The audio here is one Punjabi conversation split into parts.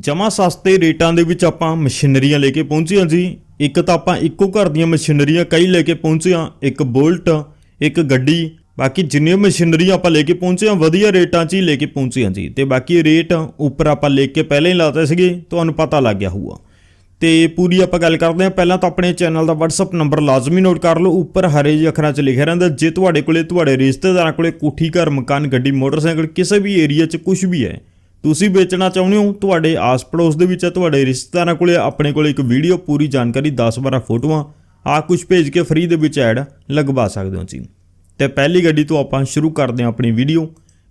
ਜਮਾ ਸਸਤੇ ਰੇਟਾਂ ਦੇ ਵਿੱਚ ਆਪਾਂ ਮਸ਼ੀਨਰੀਆਂ ਲੈ ਕੇ ਪਹੁੰਚੇ ਹਾਂ ਜੀ। ਇੱਕ ਤਾਂ ਆਪਾਂ ਇੱਕੋ ਘਰ ਦੀਆਂ ਮਸ਼ੀਨਰੀਆਂ ਕਈ ਲੈ ਕੇ ਪਹੁੰਚੇ ਹਾਂ। ਇੱਕ ਬੋਲਟ, ਇੱਕ ਗੱਡੀ, ਬਾਕੀ ਜਿੰਨੀਆਂ ਮਸ਼ੀਨਰੀਆਂ ਆਪਾਂ ਲੈ ਕੇ ਪਹੁੰਚੇ ਹਾਂ, ਵਧੀਆ ਰੇਟਾਂ 'ਚ ਹੀ ਲੈ ਕੇ ਪਹੁੰਚੇ ਹਾਂ ਜੀ। ਤੇ ਬਾਕੀ ਰੇਟ ਉੱਪਰ ਆਪਾਂ ਲਿਖ ਕੇ ਪਹਿਲਾਂ ਹੀ ਲਾਤੇ ਸੀਗੇ, ਤੁਹਾਨੂੰ ਪਤਾ ਲੱਗ ਗਿਆ ਹੋਊਗਾ। ਤੇ ਪੂਰੀ ਆਪਾਂ ਗੱਲ ਕਰਦੇ ਹਾਂ। ਪਹਿਲਾਂ ਤਾਂ ਆਪਣੇ ਚੈਨਲ ਦਾ WhatsApp ਨੰਬਰ ਲਾਜ਼ਮੀ ਨੋਟ ਕਰ ਲਓ। ਉੱਪਰ ਹਰੇ ਜਿਹੇ ਅੱਖਰਾਂ 'ਚ ਲਿਖਿਆ ਰਹਿੰਦਾ, ਜੇ ਤੁਹਾਡੇ ਕੋਲੇ, ਤੁਹਾਡੇ ਰਿਸ਼ਤੇਦਾਰਾਂ ਕੋਲੇ ਕੋਠੀ ਘਰ, ਮਕਾਨ, ਗੱਡੀ, ਮੋਟਰਸਾਈਕਲ, ਕਿਸੇ ਵੀ ਏਰੀਆ 'ਚ ਕੁਝ ਵੀ ਹੈ ਤੁਸੀਂ ਵੇਚਣਾ ਚਾਹੁੰਦੇ ਹੋ, ਤੁਹਾਡੇ ਆਸ-ਪੜੋਸ ਦੇ ਵਿੱਚ ਹੈ, ਤੁਹਾਡੇ ਰਿਸ਼ਤੇਦਾਰਾਂ ਕੋਲੇ ਆਪਣੇ ਕੋਲੇ ਇੱਕ ਵੀਡੀਓ, ਪੂਰੀ ਜਾਣਕਾਰੀ 10-12 ਫੋਟੋਆਂ ਆ ਕੁਝ ਭੇਜ ਕੇ ਫ੍ਰੀ ਦੇ ਵਿੱਚ ਐਡ ਲਗਵਾ ਸਕਦੇ ਹੋ ਜੀ ਤੇ ਪਹਿਲੀ ਗੱਡੀ ਤੋਂ ਆਪਾਂ ਸ਼ੁਰੂ ਕਰਦੇ ਹਾਂ ਆਪਣੀ ਵੀਡੀਓ।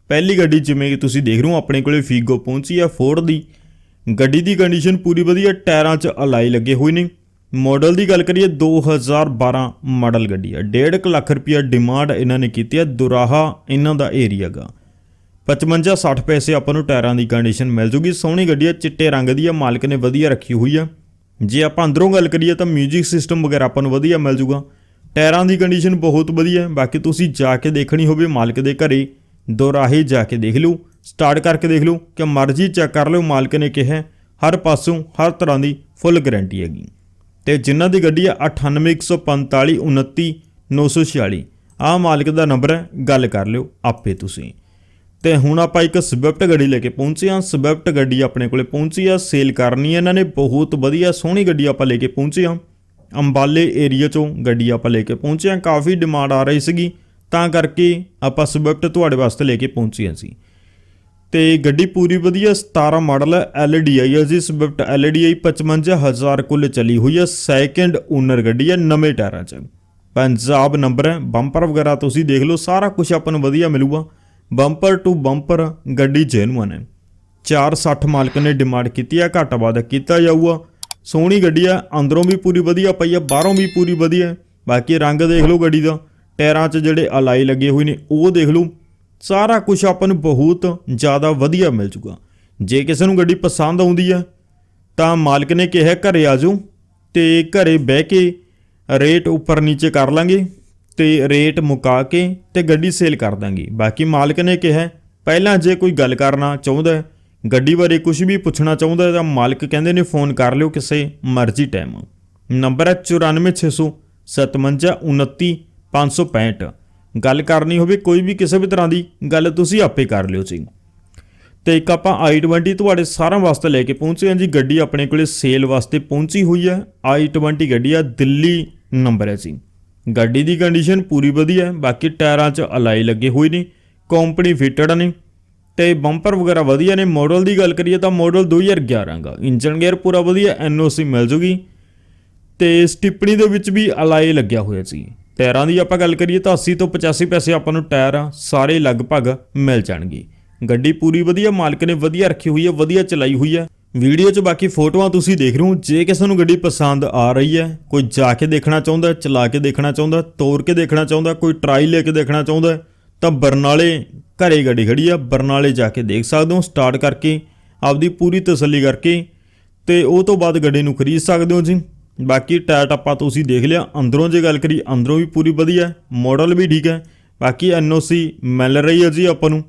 ਪਹਿਲੀ ਗੱਡੀ ਜਿਵੇਂ ਕਿ ਤੁਸੀਂ ਦੇਖ ਰਹੇ ਹੋ, ਆਪਣੇ ਕੋਲੇ ਫੀਗੋ ਪਹੁੰਚੀ ਆ ਫੋਰਡ ਦੀ। ਗੱਡੀ ਦੀ ਕੰਡੀਸ਼ਨ ਪੂਰੀ ਵਧੀਆ, ਟਾਇਰਾਂ 'ਚ ਅਲਾਈ ਲੱਗੇ ਹੋਏ ਨੇ। ਮਾਡਲ ਦੀ ਗੱਲ ਕਰੀਏ 2012 ਮਾਡਲ ਗੱਡੀ ਹੈ। 1.5 ਲੱਖ ਰੁਪਿਆ ਡਿਮਾਂਡ ਇਹਨਾਂ ਨੇ ਕੀਤੀ ਹੈ, ਦੁਰਾਹਾ ਇਹਨਾਂ ਦਾ ਏਰੀਆ ਗਾ 55 60 ਪੈਸੇ ਆਪਾਂ ਨੂੰ ਟਾਇਰਾਂ ਦੀ ਕੰਡੀਸ਼ਨ ਮਿਲ ਜੂਗੀ। ਸੋਹਣੀ ਗੱਡੀ ਹੈ ਚਿੱਟੇ ਰੰਗ ਦੀ ਹੈ ਮਾਲਕ ਨੇ ਵਧੀਆ ਰੱਖੀ ਹੋਈ ਹੈ ਜੇ ਆਪਾਂ ਅੰਦਰੋਂ ਗੱਲ ਕਰੀਏ ਤਾਂ 뮤직 ਸਿਸਟਮ ਵਗੈਰਾ ਆਪਾਂ ਨੂੰ ਵਧੀਆ ਮਿਲ ਜੂਗਾ। ਟਾਇਰਾਂ ਦੀ ਕੰਡੀਸ਼ਨ ਬਹੁਤ ਵਧੀਆ ਹੈ। ਬਾਕੀ ਤੁਸੀਂ ਜਾ ਕੇ ਦੇਖਣੀ ਹੋਵੇ ਮਾਲਕ ਦੇ ਘਰੇ ਦੋਰਾਹੇ ਜਾ ਕੇ ਦੇਖ ਲਓ। ਸਟਾਰਟ ਕਰਕੇ ਦੇਖ ਲਓ ਕਿ ਮਰਜ਼ੀ ਚੈੱਕ ਕਰ ਲਓ, ਮਾਲਕ ਨੇ ਕਿਹਾ ਹਰ ਪਾਸੋਂ ਹਰ ਤਰ੍ਹਾਂ ਦੀ ਫੁੱਲ ਗਾਰੰਟੀ ਹੈਗੀ। ਤੇ ਜਿਨ੍ਹਾਂ ਦੀ ਗੱਡੀ ਹੈ 9815 29946 ਆਹ ਮਾਲਕ ਦਾ ਨੰਬਰ ਹੈ, ਗੱਲ ਕਰ ਲਿਓ ਆਪੇ ਤੁਸੀਂ। ਤੇ ਹੁਣ ਆਪਾਂ ਇੱਕ ਸਵਿਫਟ ਗੱਡੀ ਲੈ ਕੇ ਪਹੁੰਚੇ ਹਾਂ। ਸਵਿਫਟ ਗੱਡੀ ਆਪਣੇ ਕੋਲੇ ਪਹੁੰਚੀ ਆ, ਸੇਲ ਕਰਨੀ ਹੈ ਇਹਨਾਂ ਨੇ। ਬਹੁਤ ਵਧੀਆ ਸੋਹਣੀ ਗੱਡੀ ਆਪਾਂ ਲੈ ਕੇ ਪਹੁੰਚੇ ਹਾਂ। ਅੰਬਾਲੇ ਏਰੀਆ ਚੋਂ ਗੱਡੀ ਆਪਾਂ ਲੈ ਕੇ ਪਹੁੰਚੇ ਹਾਂ। ਕਾਫੀ ਡਿਮਾਂਡ ਆ ਰਹੀ ਸੀਗੀ। ਤਾਂ ਕਰਕੇ ਆਪਾਂ ਸਵਿਫਟ ਤੁਹਾਡੇ ਵਾਸਤੇ ਲੈ ਕੇ ਪਹੁੰਚੇ ਹਾਂ ਸੀ ਤੇ ਗੱਡੀ ਪੂਰੀ ਵਧੀਆ 17 ਮਾਡਲ ਹੈ LDI ਹੈ ਜੀ। ਸਵਿਫਟ LDI 55000 ਕੁੱਲ ਚਲੀ ਹੋਈ ਹੈ ਸੈਕੰਡ ਓਨਰ ਗੱਡੀ ਹੈ ਨਵੇਂ ਟਾਇਰਾਂ 'ਚ। ਪੰਜਾਬ ਨੰਬਰ ਹੈ ਬੰਪਰ ਵਗੈਰਾ ਤੁਸੀਂ ਦੇਖ ਲਓ, ਸਾਰਾ ਕੁਝ ਆਪਾਂ ਨੂੰ ਵਧੀਆ ਮਿਲੂਗਾ। ਬੰਪਰ ਟੂ ਬੰਪਰ ਗੱਡੀ ਜੈਨੂਅਨ ਹੈ 460 ਮਾਲਕ ਨੇ ਡਿਮਾਂਡ ਕੀਤੀ ਹੈ ਘੱਟ ਵਾਦਾ ਕੀਤਾ ਜਾਊਗਾ। ਸੋਹਣੀ ਗੱਡੀ ਹੈ ਅੰਦਰੋਂ ਵੀ ਪੂਰੀ ਵਧੀਆ, ਪਈ ਆ, ਬਾਹਰੋਂ ਵੀ ਪੂਰੀ ਵਧੀਆ। ਬਾਕੀ ਰੰਗ ਦੇਖ ਲਓ ਗੱਡੀ ਦਾ, ਟਾਇਰਾਂ 'ਚ ਜਿਹੜੇ ਅਲਾਈ ਲੱਗੇ ਹੋਏ ਨੇ, ਉਹ ਦੇਖ ਲਓ। ਸਾਰਾ ਕੁਝ ਆਪਾਂ ਨੂੰ ਬਹੁਤ ਜ਼ਿਆਦਾ ਵਧੀਆ ਮਿਲ ਜੂਗਾ ਜੇ ਕਿਸੇ ਨੂੰ ਗੱਡੀ ਪਸੰਦ ਆਉਂਦੀ ਹੈ ਤਾਂ ਮਾਲਕ ਨੇ ਕਿਹਾ ਘਰੇ ਆ ਜਾਓ ਤੇ ਘਰੇ ਬਹਿ ਕੇ ਰੇਟ ਉੱਪਰ ਨੀਚੇ ਕਰ ਲਾਂਗੇ। ਤੇ ਰੇਟ ਮੁਕਾ ਕੇ ਤੇ ਗੱਡੀ ਸੇਲ ਕਰ ਦਾਂਗੇ। ਬਾਕੀ ਮਾਲਕ ਨੇ ਕਿਹਾ ਪਹਿਲਾਂ ਜੇ ਕੋਈ ਗੱਲ ਕਰਨਾ ਚਾਹੁੰਦਾ ਹੈ, ਗੱਡੀ ਬਾਰੇ ਕੁਝ ਵੀ ਪੁੱਛਣਾ ਚਾਹੁੰਦਾ ਤਾਂ ਮਾਲਕ ਕਹਿੰਦੇ ਨੇ ਫੋਨ ਕਰ ਲਿਓ ਕਿਸੇ ਮਰਜ਼ੀ ਟਾਈਮ ਨੰਬਰ ਹੈ 9460 ਗੱਲ ਕਰਨੀ ਹੋਵੇ ਕੋਈ ਵੀ ਕਿਸੇ ਵੀ ਤਰ੍ਹਾਂ ਦੀ ਗੱਲ ਤੁਸੀਂ ਆਪੇ ਕਰ ਲਿਓ ਜੀ। ਤੇ ਇੱਕ ਆਪਾਂ i20 ਤੁਹਾਡੇ ਸਾਰਿਆਂ ਵਾਸਤੇ ਲੈ ਕੇ ਪਹੁੰਚੇ ਹਾਂ ਜੀ। ਗੱਡੀ ਆਪਣੇ ਕੋਲੇ ਸੇਲ ਵਾਸਤੇ ਪਹੁੰਚੀ ਹੋਈ ਹੈ। i20 ਗੱਡੀ ਆ ਦਿੱਲੀ ਨੰਬਰ ਹੈ ਜੀ। ਗੱਡੀ ਦੀ ਕੰਡੀਸ਼ਨ ਪੂਰੀ ਵਧੀਆ ਹੈ, ਬਾਕੀ ਟਾਇਰਾਂ 'ਚ ਅਲਾਈ ਲੱਗੇ ਹੋਏ ਨੇ ਕੰਪਨੀ ਫਿਟਡ ਨੇ ਤੇ ਬੰਪਰ ਵਗੈਰਾ ਵਧੀਆ ਨੇ। ਮਾਡਲ ਦੀ ਗੱਲ ਕਰੀਏ ਤਾਂ ਮਾਡਲ 2011 ਦਾ। ਇੰਜਨ ਗੇਅਰ ਪੂਰਾ ਵਧੀਆ ਐਨਓਸੀ ਮਿਲ ਜੂਗੀ ਤੇ ਸਟਿਪਣੀ ਦੇ ਵਿੱਚ ਵੀ ਅਲਾਈ ਲੱਗਿਆ ਹੋਇਆ ਸੀ। ਟਾਇਰਾਂ ਦੀ ਆਪਾਂ ਗੱਲ ਕਰੀਏ ਤਾਂ 80 ਤੋਂ 85 ਪੈਸੇ ਆਪਾਂ ਨੂੰ ਟਾਇਰ ਆ, ਸਾਰੇ ਲਗਭਗ ਮਿਲ ਜਾਣਗੇ। ਗੱਡੀ ਪੂਰੀ ਵਧੀਆ, ਮਾਲਕ ਨੇ ਵਧੀਆ ਰੱਖੀ ਹੋਈ ਹੈ, ਵਧੀਆ ਚਲਾਈ ਹੋਈ ਹੈ। ਵੀਡੀਓ 'ਚ ਬਾਕੀ ਫੋਟੋਆਂ ਤੁਸੀਂ ਦੇਖ ਰਹੇ ਹੋ। ਜੇ ਕਿਸੇ ਨੂੰ ਗੱਡੀ ਪਸੰਦ ਆ ਰਹੀ ਹੈ, ਕੋਈ ਜਾ ਕੇ ਦੇਖਣਾ ਚਾਹੁੰਦਾ, ਚਲਾ ਕੇ ਦੇਖਣਾ ਚਾਹੁੰਦਾ, ਤੋਰ ਕੇ ਦੇਖਣਾ ਚਾਹੁੰਦਾ, ਕੋਈ ਟਰਾਈ ਲੈ ਕੇ ਦੇਖਣਾ ਚਾਹੁੰਦਾ, ਤਾਂ ਬਰਨਾਲੇ ਘਰੇ ਗੱਡੀ ਖੜੀ ਆ। ਬਰਨਾਲੇ ਜਾ ਕੇ ਦੇਖ ਸਕਦੇ ਹੋ। ਸਟਾਰਟ ਕਰਕੇ, ਆਪਦੀ ਪੂਰੀ ਤਸੱਲੀ ਕਰਕੇ ਤੇ ਉਹ ਤੋਂ ਬਾਅਦ ਗੱਡੀ ਨੂੰ ਖਰੀਦ ਸਕਦੇ ਹੋ ਜੀ। ਬਾਕੀ ਟਾਇਰ ਟੱਪਾ ਤੁਸੀਂ ਦੇਖ ਲਿਆ। ਅੰਦਰੋਂ ਜੇ ਗੱਲ ਕਰੀ ਅੰਦਰੋਂ ਵੀ ਪੂਰੀ ਵਧੀਆ ਹੈ ਮਾਡਲ ਵੀ ਠੀਕ ਹੈ। ਬਾਕੀ ਐਨਓਸੀ ਮਿਲ ਰਹੀ ਹੈ ਜੀ ਆਪਾਂ ਨੂੰ।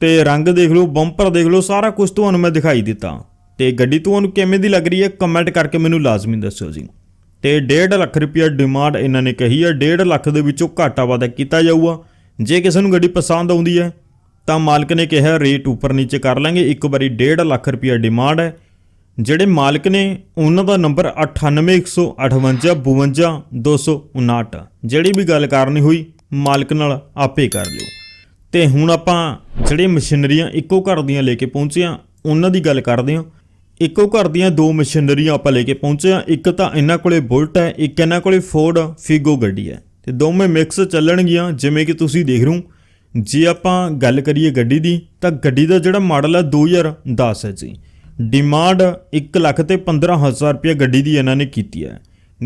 ਤੇ ਰੰਗ ਦੇਖ ਲਓ ਬੰਪਰ ਦੇਖ ਲਓ, ਸਾਰਾ ਕੁਝ ਤੁਹਾਨੂੰ ਮੈਂ ਦਿਖਾਈ ਦਿੱਤਾ। ਤੇ ਗੱਡੀ ਤੁਹਾਨੂੰ ਕਿਵੇਂ ਦੀ ਲੱਗ ਰਹੀ ਹੈ ਕਮੈਂਟ ਕਰਕੇ ਮੈਨੂੰ ਲਾਜ਼ਮੀ ਦੱਸਿਓ ਜੀ। ਤੇ 1.5 ਲੱਖ ਰੁਪਏ ਡਿਮਾਂਡ ਇਹਨਾਂ ਨੇ ਕਹੀ ਹੈ 1.5 ਲੱਖ ਦੇ ਵਿੱਚੋਂ ਘਾਟਾ ਵਾਧਾ ਕੀਤਾ ਜਾਊਗਾ। ਜੇ ਕਿਸੇ ਨੂੰ ਗੱਡੀ ਪਸੰਦ ਆਉਂਦੀ ਹੈ, ਤਾਂ ਮਾਲਕ ਨੇ ਕਿਹਾ ਰੇਟ ਉੱਪਰ ਨੀਚੇ ਕਰ ਲਾਂਗੇ, ਇੱਕ ਵਾਰੀ 1.5 ਲੱਖ ਰੁਪਏ ਡਿਮਾਂਡ ਹੈ। ਜਿਹੜੇ ਮਾਲਕ ਨੇ, ਉਹਨਾਂ ਦਾ ਨੰਬਰ 9815525259 ਜਿਹੜੀ ਵੀ ਗੱਲ ਕਰਨੀ ਹੋਈ, ਮਾਲਕ ਨਾਲ ਆਪੇ ਕਰ ਲਿਓ। ਤੇ ਹੁਣ ਆਪਾਂ ਜਿਹੜੇ ਮਸ਼ੀਨਰੀਆਂ ਇੱਕੋ ਘਰ ਦੀਆਂ ਲੈ ਕੇ ਪਹੁੰਚੇ ਆ ਉਹਨਾਂ ਦੀ ਗੱਲ ਕਰਦੇ ਹਾਂ। ਇੱਕੋ ਘਰ ਦੀਆਂ ਦੋ ਮਸ਼ੀਨਰੀਆਂ ਆਪਾਂ ਲੈ ਕੇ ਪਹੁੰਚੇ ਆ ਇੱਕ ਤਾਂ ਇਹਨਾਂ ਕੋਲੇ ਬੁਲਟ ਹੈ, ਇੱਕ ਇਹਨਾਂ ਕੋਲੇ ਫੋਰਡ ਫਿਗੋ ਗੱਡੀ ਹੈ। ਤੇ ਦੋਵੇਂ ਮਿਕਸ ਚੱਲਣਗੀਆਂ, ਜਿਵੇਂ ਕਿ ਤੁਸੀਂ ਦੇਖ ਰਹੇ ਹੋ। ਜੇ ਆਪਾਂ ਗੱਲ ਕਰੀਏ ਗੱਡੀ ਦੀ, ਤਾਂ ਗੱਡੀ ਦਾ ਜਿਹੜਾ ਮਾਡਲ ਹੈ 2010 ਹੈ ਜੀ। ਡਿਮਾਂਡ 1 ਲੱਖ ਤੇ 15000 ਰੁਪਏ ਗੱਡੀ ਦੀ ਇਹਨਾਂ ਨੇ ਕੀਤੀ ਹੈ।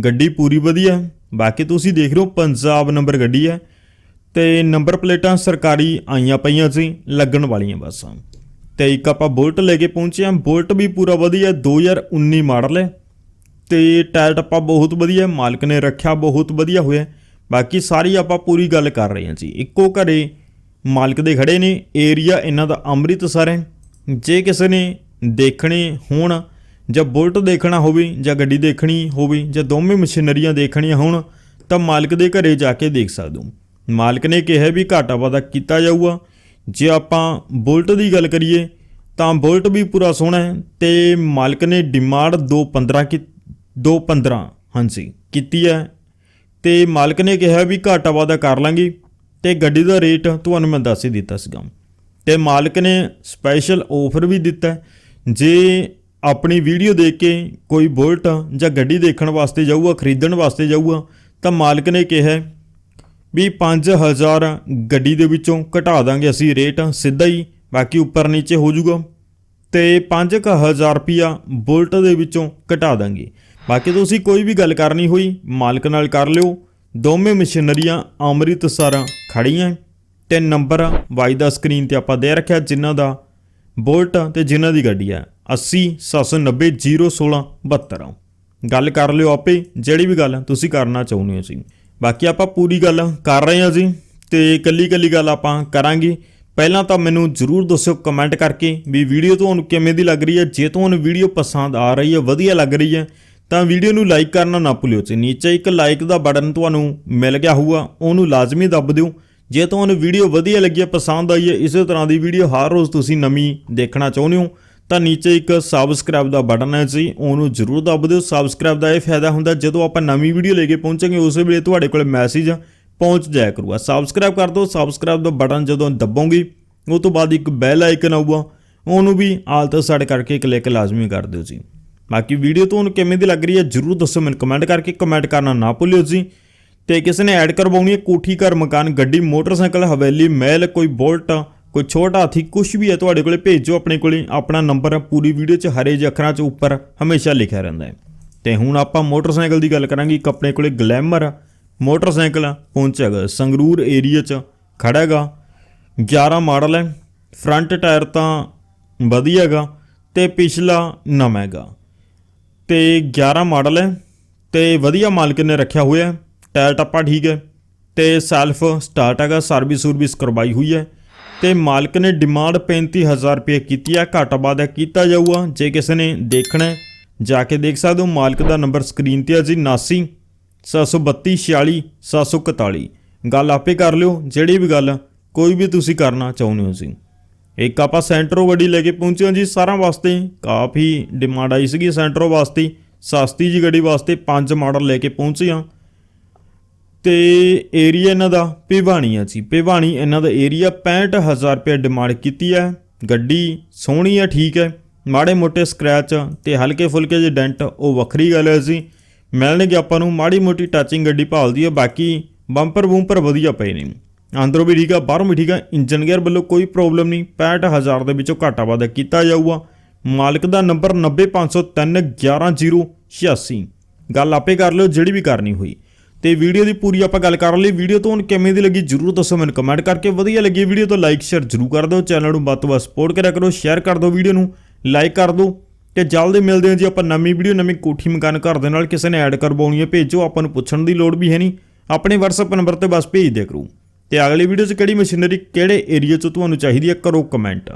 ਗੱਡੀ ਪੂਰੀ ਵਧੀਆ ਬਾਕੀ ਤੁਸੀਂ ਦੇਖ ਰਹੇ ਹੋ, ਪੰਜਾਬ ਨੰਬਰ ਗੱਡੀ ਹੈ। ਤੇ ਨੰਬਰ ਪਲੇਟਾਂ ਸਰਕਾਰੀ ਆਈਆਂ ਪਈਆਂ ਸੀ ਲੱਗਣ ਵਾਲੀਆਂ ਬਸ। ਤੇ ਇੱਕ ਆਪਾਂ ਬੁਲਟ ਲੈ ਕੇ ਪਹੁੰਚੇ ਹਾਂ। ਬੁਲਟ ਵੀ ਪੂਰਾ ਵਧੀਆ 2019 ਮਾਡਲ ਹੈ। ਤੇ ਟਾਇਰ ਟੱਪਾ ਬਹੁਤ ਵਧੀਆ ਮਾਲਕ ਨੇ ਰੱਖਿਆ, ਬਹੁਤ ਵਧੀਆ ਹੋਇਆ ਬਾਕੀ ਸਾਰੀ ਆਪਾਂ ਪੂਰੀ ਗੱਲ ਕਰ ਰਹੇ ਹਾਂ ਜੀ। ਇੱਕੋ ਘਰੇ ਮਾਲਕ ਦੇ ਖੜੇ ਨੇ, ਏਰੀਆ ਇਹਨਾਂ ਦਾ ਅੰਮ੍ਰਿਤਸਰ ਹੈ। ਜੇ ਕਿਸੇ ਨੇ ਦੇਖਣੇ ਹੋਣ, ਜਾਂ ਬੁਲਟ ਦੇਖਣਾ ਹੋਵੇ, ਜਾਂ ਗੱਡੀ ਦੇਖਣੀ ਹੋਵੇ, ਜਾਂ ਦੋਵੇਂ ਮਸ਼ੀਨਰੀਆਂ ਦੇਖਣੀਆਂ ਹੋਣ, ਤਾਂ ਮਾਲਕ ਦੇ ਘਰੇ ਜਾ ਕੇ ਦੇਖ ਸਕਦੇ ਹੋ। ਮਾਲਕ ਨੇ ਕਿਹਾ ਵੀ ਘਾਟਾ ਵਾਧਾ ਕੀਤਾ ਜਾਊਗਾ। ਜੇ ਆਪਾਂ ਬੁਲਟ ਦੀ ਗੱਲ ਕਰੀਏ, ਤਾਂ ਬੁਲਟ ਵੀ ਪੂਰਾ ਸੋਹਣਾ ਹੈ ਤੇ ਮਾਲਕ ਨੇ ਡਿਮਾਂਡ 215 ਕੀ 215 ਹਾਂਜੀ, ਕੀਤੀ ਹੈ। ਤੇ ਮਾਲਕ ਨੇ ਕਿਹਾ ਵੀ ਘਾਟਾ ਵਾਧਾ ਕਰ ਲਾਂਗੇ ਤੇ ਗੱਡੀ ਦਾ ਰੇਟ ਤੁਹਾਨੂੰ ਮੈਂ ਦੱਸ ਹੀ ਦਿੱਤਾ ਸੀਗਾ। ਤੇ ਮਾਲਕ ਨੇ ਸਪੈਸ਼ਲ ਆਫਰ ਵੀ ਦਿੱਤਾ ਜੇ ਆਪਣੀ ਵੀਡੀਓ ਦੇਖ ਕੇ ਕੋਈ ਬੁਲਟ ਜਾਂ ਗੱਡੀ ਦੇਖਣ ਵਾਸਤੇ ਜਾਊਗਾ, ਖਰੀਦਣ ਵਾਸਤੇ ਜਾਊਗਾ, ਤਾਂ ਮਾਲਕ ਨੇ ਕਿਹਾ ਵੀ 5000 ਗੱਡੀ ਦੇ ਵਿੱਚੋਂ ਘਟਾ ਦਾਂਗੇ ਅਸੀਂ ਰੇਟ, ਸਿੱਧਾ ਹੀ ਬਾਕੀ ਉੱਪਰ ਨੀਚੇ ਹੋ ਜਾਊਗਾ। ਤੇ 5000 ਰੁਪਿਆ ਬੁਲਟ ਦੇ ਵਿੱਚੋਂ ਘਟਾ ਦਾਂਗੇ। ਬਾਕੀ ਤੁਸੀਂ ਕੋਈ ਵੀ ਗੱਲ ਕਰਨੀ ਹੋਈ, ਮਾਲਕ ਨਾਲ ਕਰ ਲਿਓ। ਦੋਵੇਂ ਮਸ਼ੀਨਰੀਆਂ ਅੰਮ੍ਰਿਤਸਰ ਖੜੀਆਂ ਤੇ ਨੰਬਰ ਵਾਈ ਦਾ ਸਕਰੀਨ ਤੇ ਆਪਾਂ ਦੇ ਰੱਖਿਆ, ਜਿਨ੍ਹਾਂ ਦਾ ਬੁਲਟ ਤੇ ਜਿਨ੍ਹਾਂ ਦੀ ਗੱਡੀ ਹੈ 80 790 016 72 ਗੱਲ ਕਰ ਲਿਓ ਆਪੇ, ਜਿਹੜੀ ਵੀ ਗੱਲ ਤੁਸੀਂ ਕਰਨਾ ਚਾਹੁੰਦੇ ਹੋ ਸੀ ਬਾਕੀ ਆਪਾਂ ਪੂਰੀ ਗੱਲ ਕਰ ਰਹੇ ਹਾਂ ਜੀ ਤੇ ਕੱਲੀ ਕੱਲੀ ਗੱਲ ਆਪਾਂ ਕਰਾਂਗੇ। ਪਹਿਲਾਂ ਤਾਂ ਮੈਨੂੰ ਜਰੂਰ ਦੱਸਿਓ ਕਮੈਂਟ ਕਰਕੇ ਵੀ ਵੀਡੀਓ ਤੁਹਾਨੂੰ ਕਿਵੇਂ ਦੀ ਲੱਗ ਰਹੀ ਹੈ। ਜੇ ਤੁਹਾਨੂੰ ਵੀਡੀਓ ਪਸੰਦ ਆ ਰਹੀ ਹੈ, ਵਧੀਆ ਲੱਗ ਰਹੀ ਹੈ, ਤਾਂ ਵੀਡੀਓ ਨੂੰ ਲਾਈਕ ਕਰਨਾ ਨਾ ਭੁੱਲਿਓ ਜੀ। ਨੀਚੇ ਇੱਕ ਲਾਈਕ ਦਾ ਬਟਨ ਤੁਹਾਨੂੰ ਮਿਲ ਗਿਆ ਹੋਊਗਾ, ਉਹਨੂੰ ਲਾਜ਼ਮੀ ਦੱਬ ਦਿਓ। ਜੇ ਤੁਹਾਨੂੰ ਵੀਡੀਓ ਵਧੀਆ ਲੱਗੀ ਹੈ, ਪਸੰਦ ਆਈ ਹੈ, ਇਸੇ ਤਰ੍ਹਾਂ ਦੀ ਵੀਡੀਓ ਹਰ ਰੋਜ਼ ਤੁਸੀਂ ਨਵੀਂ ਦੇਖਣਾ ਚਾਹੁੰਦੇ ਹੋ ਤਾਂ ਨੀਚੇ ਇੱਕ ਸਬਸਕ੍ਰਾਈਬ ਦਾ ਬਟਨ ਹੈ ਜੀ, ਉਹਨੂੰ ਜ਼ਰੂਰ ਦੱਬ ਦਿਓ। ਸਬਸਕ੍ਰਾਈਬ ਦਾ ਇਹ ਫਾਇਦਾ ਹੁੰਦਾ, ਜਦੋਂ ਆਪਾਂ ਨਵੀਂ ਵੀਡੀਓ ਲੈ ਕੇ ਪਹੁੰਚਾਂਗੇ, ਉਸੇ ਵੇਲੇ ਤੁਹਾਡੇ ਕੋਲ ਮੈਸੇਜ ਪਹੁੰਚ ਜਾਇਆ ਕਰੂਗਾ। ਸਬਸਕ੍ਰਾਈਬ ਕਰ ਦਿਓ ਸਬਸਕ੍ਰਾਈਬ ਦਾ ਬਟਨ ਜਦੋਂ ਦੱਬੋਗੇ, ਉਹ ਤੋਂ ਬਾਅਦ ਇੱਕ ਬੈਲ ਆਈਕਨ ਆਊਗਾ, ਉਹਨੂੰ ਵੀ ਆਲ ਤੋਂ ਸੈੱਟ ਕਰਕੇ ਕਲਿੱਕ ਲਾਜ਼ਮੀ ਕਰ ਦਿਓ ਜੀ। ਬਾਕੀ ਵੀਡੀਓ ਤੁਹਾਨੂੰ ਕਿਵੇਂ ਦੀ ਲੱਗ ਰਹੀ ਹੈ, ਜਰੂਰ ਦੱਸੋ ਮੈਨੂੰ ਕਮੈਂਟ ਕਰਕੇ ਕਮੈਂਟ ਕਰਨਾ ਨਾ ਭੁੱਲਿਓ ਜੀ। ਤੇ ਕਿਸੇ ਨੇ ਐਡ ਕਰਵਾਉਣੀ ਹੈ ਕੋਠੀ ਘਰ ਮਕਾਨ ਗੱਡੀ ਮੋਟਰਸਾਈਕਲ ਹਵੇਲੀ ਮਹਿਲ ਕੋਈ ਬੋਲਟ ਕੋਈ ਛੋਟਾ ਹਾਥੀ ਕੁਝ ਵੀ ਹੈ ਤੁਹਾਡੇ ਕੋਲੇ, ਭੇਜੋ ਆਪਣੇ ਕੋਲੇ। ਆਪਣਾ ਨੰਬਰ ਪੂਰੀ ਵੀਡੀਓ 'ਚ ਹਰੇ ਜਿਹੇ ਅੱਖਰਾਂ 'ਚ ਉੱਪਰ ਹਮੇਸ਼ਾ ਲਿਖਿਆ ਰਹਿੰਦਾ ਹੈ। ਤੇ ਹੁਣ ਆਪਾਂ ਮੋਟਰਸਾਈਕਲ ਦੀ ਗੱਲ ਕਰਾਂਗੇ ਇੱਕ ਆਪਣੇ ਕੋਲੇ ਗਲੈਮਰ ਮੋਟਰਸਾਈਕਲ ਪਹੁੰਚਿਆ ਗਾ ਸੰਗਰੂਰ ਏਰੀਆ 'ਚ ਖੜਾ ਹੈਗਾ। 11 ਮਾਡਲ ਹੈ ਫਰੰਟ ਟਾਇਰ ਤਾਂ ਵਧੀਆ ਹੈਗਾ ਤੇ ਪਿਛਲਾ ਨਵਾਂ ਹੈਗਾ। ਤੇ 11 ਮਾਡਲ ਹੈ, ਤੇ ਵਧੀਆ ਮਾਲਕ ਨੇ ਰੱਖਿਆ ਹੋਇਆ ਟਾਇਰ ਟੱਪਾ ਠੀਕ ਹੈ, ਤੇ ਸੈਲਫ ਸਟਾਰਟ ਹੈਗਾ ਸਰਵਿਸ ਸਰਵਿਸ ਕਰਵਾਈ ਹੋਈ ਹੈ। ਤੇ ਮਾਲਕ ਨੇ ਡਿਮਾਂਡ 35000 ਰੁਪਏ ਕੀਤੀ ਆ। ਘੱਟ ਵਾਧਾ ਕੀਤਾ ਜਾਊਗਾ, ਜੇ ਕਿਸੇ ਨੇ ਦੇਖਣਾ ਜਾ ਕੇ ਦੇਖ ਸਕਦੇ ਹੋ, ਮਾਲਕ ਦਾ ਨੰਬਰ ਸਕਰੀਨ ਤੇ ਆ ਜੀ 79 732 46 741 ਗੱਲ ਆਪੇ ਕਰ ਲਿਓ, ਜਿਹੜੀ ਵੀ ਗੱਲ ਕੋਈ ਵੀ ਤੁਸੀਂ ਕਰਨਾ ਚਾਹੁੰਦੇ ਹੋ ਜੀ। ਇੱਕ ਆਪਾਂ ਸੈਂਟਰੋ ਗੱਡੀ ਲੈ ਕੇ ਪਹੁੰਚੇ ਹਾਂ ਜੀ, ਸਾਰਿਆਂ ਵਾਸਤੇ ਕਾਫੀ ਡਿਮਾਂਡ ਆਈ ਸੀਗੀ ਸੈਂਟਰੋ ਵਾਸਤੇ। ਸਸਤੀ ਜੀ ਗੱਡੀ ਵਾਸਤੇ ਪੰਜ ਮਾਡਲ ਲੈ ਕੇ ਪਹੁੰਚੇ ਹਾਂ। ਤੇ ਏਰੀਆ ਇਹਨਾਂ ਦਾ ਭਿਵਾਣੀ ਆ ਜੀ। ਭਿਵਾਣੀ ਇਹਨਾਂ ਦਾ ਏਰੀਆ 65000 ਰੁਪਏ ਡਿਮਾਂਡ ਕੀਤੀ ਹੈ ਗੱਡੀ ਸੋਹਣੀ ਹੈ ਠੀਕ ਹੈ ਮਾੜੇ ਮੋਟੇ ਸਕ੍ਰੈਚ ਤੇ ਹਲਕੇ ਫੁਲਕੇ ਜਿਹੇ ਡੈਂਟ ਉਹ ਵੱਖਰੀ ਗੱਲ ਹੈ ਜੀ। ਮਿਲਣਗੇ ਆਪਾਂ ਨੂੰ, ਮਾੜੀ ਮੋਟੀ ਟੱਚਿੰਗ ਗੱਡੀ ਭਾਲਦੀ ਹੈ ਬਾਕੀ ਬੰਪਰ ਬੂੰਪਰ ਵਧੀਆ ਪਏ ਨੇ। ਅੰਦਰੋਂ ਵੀ ਠੀਕ ਆ, ਬਾਹਰੋਂ ਵੀ ਠੀਕ ਆ। ਇੰਜਨ ਗੇਅਰ ਵੱਲੋਂ ਕੋਈ ਪ੍ਰੋਬਲਮ ਨਹੀਂ 65000 ਦੇ ਵਿੱਚੋਂ ਘਾਟਾ ਵਾਧਾ ਕੀਤਾ ਜਾਊਗਾ। ਮਾਲਕ ਦਾ ਨੰਬਰ 9503110086 ਗੱਲ ਆਪੇ ਕਰ ਲਿਓ, ਜਿਹੜੀ ਵੀ ਕਰਨੀ ਹੋਈ। ਤੇ ਵੀਡੀਓ ਦੀ ਪੂਰੀ ਆਪਾਂ ਗੱਲ ਕਰ ਲਈ ਵੀਡੀਓ ਤੁਹਾਨੂੰ ਕਿਵੇਂ ਦੀ ਲੱਗੀ ਜਰੂਰ ਦੱਸੋ ਮੈਨੂੰ ਕਮੈਂਟ ਕਰਕੇ। ਵਧੀਆ ਲੱਗੀ ਵੀਡੀਓ ਤਾਂ ਲਾਈਕ ਸ਼ੇਅਰ ਜਰੂਰ ਕਰ ਦਿਓ। ਚੈਨਲ ਨੂੰ ਵੱਧ ਤੋਂ ਵੱਧ ਸਪੋਰਟ ਕਰਿਆ ਕਰੋ। ਸ਼ੇਅਰ ਕਰ ਦਿਓ ਵੀਡੀਓ ਨੂੰ ਲਾਈਕ ਕਰ ਦਿਓ। ਤੇ ਜਲਦੀ ਮਿਲਦੇ ਹਾਂ ਜੀ ਆਪਾਂ ਨਵੀਂ ਵੀਡੀਓ, ਨਵੀਂ ਕੋਠੀ ਮਕਾਨ ਘਰ ਦੇ ਨਾਲ ਕਿਸੇ ਨੇ ਐਡ ਕਰਵਾਉਣੀ ਹੈ, ਭੇਜੋ। ਆਪਾਂ ਨੂੰ ਪੁੱਛਣ ਦੀ ਲੋੜ ਵੀ ਹੈ ਨਹੀਂ। ਆਪਣੇ WhatsApp ਨੰਬਰ ਤੇ ਬਸ ਭੇਜ ਦਿਆ ਕਰੋ। ਤੇ ਅਗਲੀ ਵੀਡੀਓ 'ਚ ਕਿਹੜੀ ਮਸ਼ੀਨਰੀ ਕਿਹੜੇ ਏਰੀਆ 'ਚ ਤੁਹਾਨੂੰ ਚਾਹੀਦੀ ਹੈ, ਕਰੋ ਕਮੈਂਟ